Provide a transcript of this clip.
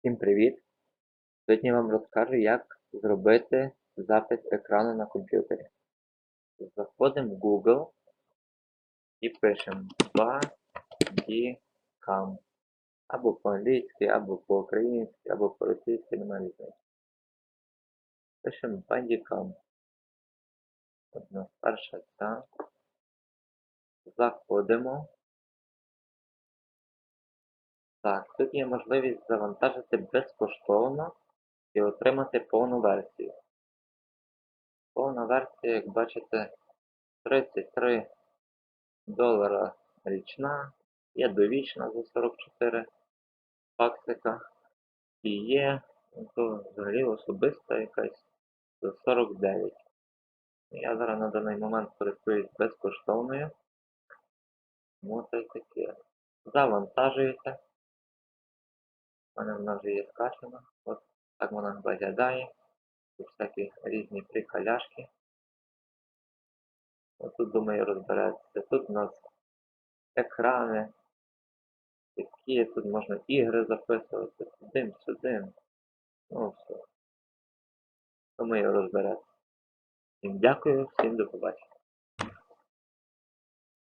Всім привіт! Сьогодні вам розкажу, як зробити запис екрану на комп'ютері. Заходимо в Google і пишемо 2D-Cam. Або по-англійськи, або по-українськи, або по-російськи, немає різниці. Пишемо 2D-Cam. От перша ця. Заходимо. Так, тут є можливість завантажити безкоштовно і отримати повну версію. Повна версія, як бачите, 33 долара річна, є довічна за 44 баксика і є ну, то взагалі особиста якась за 49. Я зараз на даний момент користуюсь безкоштовною. Тому таке. Завантажуєте. Мене вона вже є скачана. От так вона виглядає. Тут всякі різні приколяшки. От тут, думаю, розбереться. Тут у нас екрани. Такі, тут можна ігри записувати. Сюди, сюди. Ну все. Думаю, розбереться. Всім дякую, всім до побачення.